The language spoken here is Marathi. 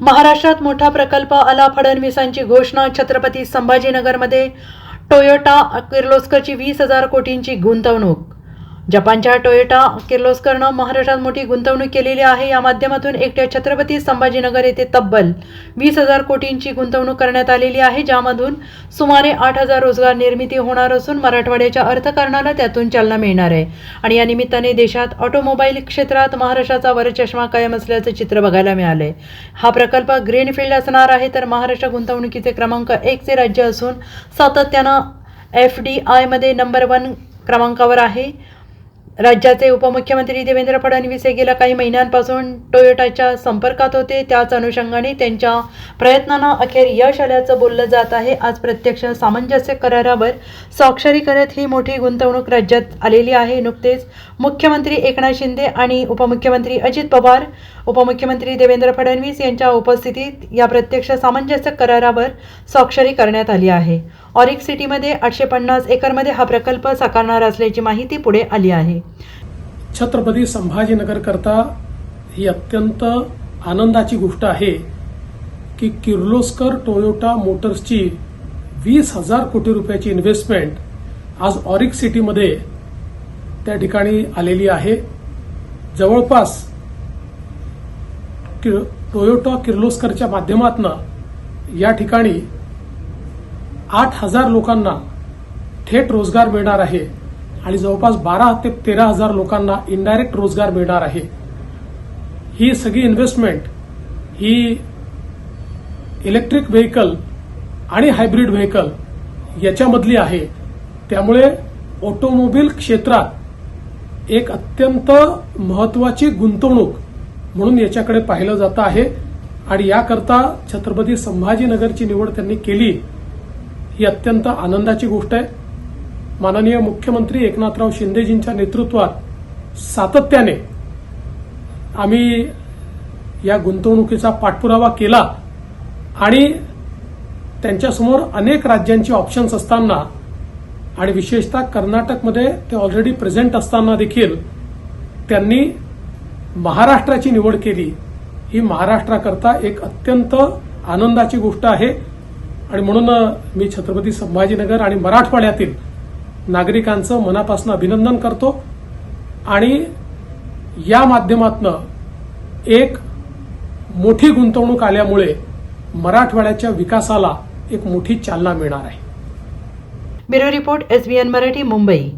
महाराष्ट्रात मोठा प्रकल्प आला. फडणवीसांची घोषणा छत्रपती संभाजीनगरमध्ये. टोयोटा किर्लोस्करची वीस हजार कोटींची गुंतवणूक जपानच्या टोयोटा किर्लोस्करनं महाराष्ट्रात मोठी गुंतवणूक केलेली आहे. या माध्यमातून एकट्या छत्रपती संभाजीनगर येथे तब्बल वीस हजार कोटींची गुंतवणूक करण्यात आलेली आहे. ज्यामधून सुमारे आठ हजार रोजगार निर्मिती होणार असून मराठवाड्याच्या अर्थकारणाला त्यातून चालना मिळणार आहे. आणि या निमित्ताने देशात ऑटोमोबाईल क्षेत्रात महाराष्ट्राचा वरचष्मा कायम असल्याचं चित्र बघायला मिळालंय. हा प्रकल्प ग्रीनफील्ड असणार आहे तर महाराष्ट्र गुंतवणुकीचे क्रमांक एकचे राज्य असून सातत्यानं एफ डी आयमध्ये नंबर वन क्रमांकावर आहे. राज्याचे उपमुख्यमंत्री देवेंद्र फडणवीस हे गेल्या काही महिन्यांपासून टोयोटाच्या संपर्कात होते. त्याच अनुषंगाने त्यांच्या प्रयत्नांना अखेर यश आल्याचं बोललं जात आहे. आज प्रत्यक्ष सामंजस्य करारावर स्वाक्षरी करत ही मोठी गुंतवणूक राज्यात आलेली आहे. नुकतेच मुख्यमंत्री एकनाथ शिंदे आणि उपमुख्यमंत्री अजित पवार उपमुख्यमंत्री देवेंद्र फडणवीस यांच्या उपस्थितीत या प्रत्यक्ष सामंजस्य करारावर स्वाक्षरी करण्यात आली आहे. ऑरिक सिटीमध्ये आठशे पन्नास एकरमध्ये हा प्रकल्प साकारणार असल्याची माहिती पुढे आली आहे. छत्रपती संभाजीनगरकरता ही अत्यंत आनंदाची गोष्ट आहे की किर्लोस्कर टोयोटा मोटर्सची वीस हजार कोटी रुपयाची इन्व्हेस्टमेंट आज ऑरिक सिटीमध्ये त्या ठिकाणी आलेली आहे. जवळपास किर- टोयोटा किर्लोस्करच्या माध्यमातून या ठिकाणी आठ हजार लोकांना थेट रोजगार मिळणार आहे आणि जवळपास बारा ते तेरा हजार लोकांना इनडायरेक्ट रोजगार मिळणार आहे. ही सगळी इन्व्हेस्टमेंट ही इलेक्ट्रिक व्हेकल आणि हायब्रिड व्हेकल याच्यामधली आहे. त्यामुळे ऑटोमोबाईल क्षेत्रात एक अत्यंत महत्वाची गुंतवणूक म्हणून याच्याकडे पाहिलं जातं आहे. आणि याकरता छत्रपती संभाजीनगरची निवड त्यांनी केली ही अत्यंत आनंदाची गोष्ट आहे. माननीय मुख्यमंत्री एकनाथराव शिंदेजींच्या नेतृत्वात सातत्याने आम्ही या गुंतवणुकीचा पाठपुरावा केला. आणि त्यांच्यासमोर अनेक राज्यांची ऑप्शन्स असताना आणि विशेषतः कर्नाटकमध्ये ते ऑलरेडी प्रेझेंट असताना देखील त्यांनी महाराष्ट्राची निवड केली ही महाराष्ट्राकरता एक अत्यंत आनंदाची गोष्ट आहे. आणि म्हणून मी छत्रपती संभाजीनगर आणि मराठवाड्यातील नागरिकांचं मनापासून अभिनंदन करतो. आणि या माध्यमातनं एक मोठी गुंतवणूक आल्यामुळे मराठवाड्याच्या विकासाला एक मोठी चालना मिळणार आहे. Bureau report S Marathi Mumbai.